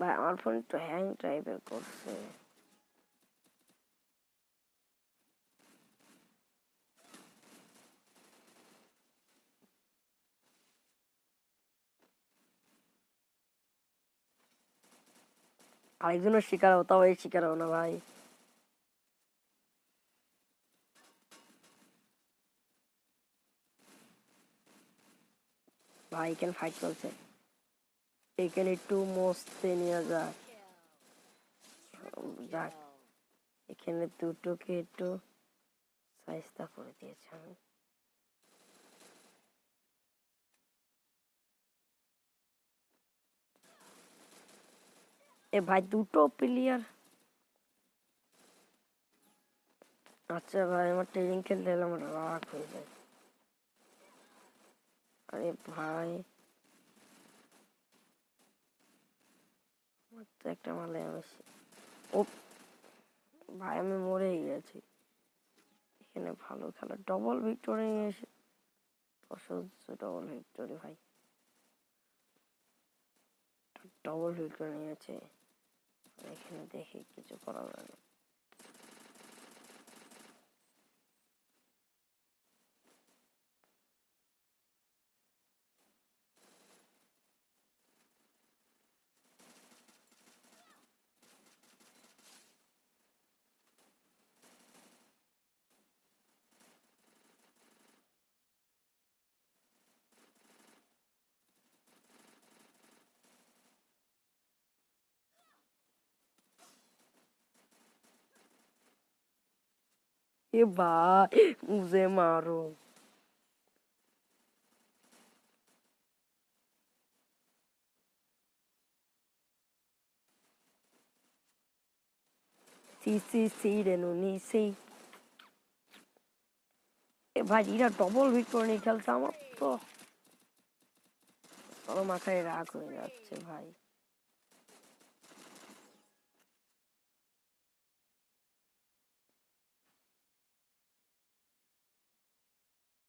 ভাই, আমার ফোন একটু হ্যাং টাইপের করছে। আরেকজনের শিকার তাও এই শিকার হব না ভাই। ভাই, এখানে ফাইট চলছে। এখানে একটু মস্তে নিয়ে যাক যাক, এখানে দুটোকে একটু সাইজটা করে দিয়েছে আমি। এ ভাই, দুটো প্লেয়ার আচ্ছা ভাই, আমার ট্রেনিং খেলতে এলে আমার রাগ হয়ে যায়। আরে ভাই। একটা মালে বেশি ও, ভাই আমি মরেই গেছি। এখানে ভালো খেলা। ডবল ভিক্টোরি নিয়ে এসে। অসহ্য ডবল ভিক্টোরি ভাই। ডবল ভিক্টোরি নিয়েছে এখানে দেখে কিছু করা যায় এ ভাই মুঝে মারো সি সি সি রেনুনি সি এ ভাই এরা ডবল ভিক্টর নিয়ে খেলছে আমার তো মাথায় রাগ হয়ে যাচ্ছে ভাই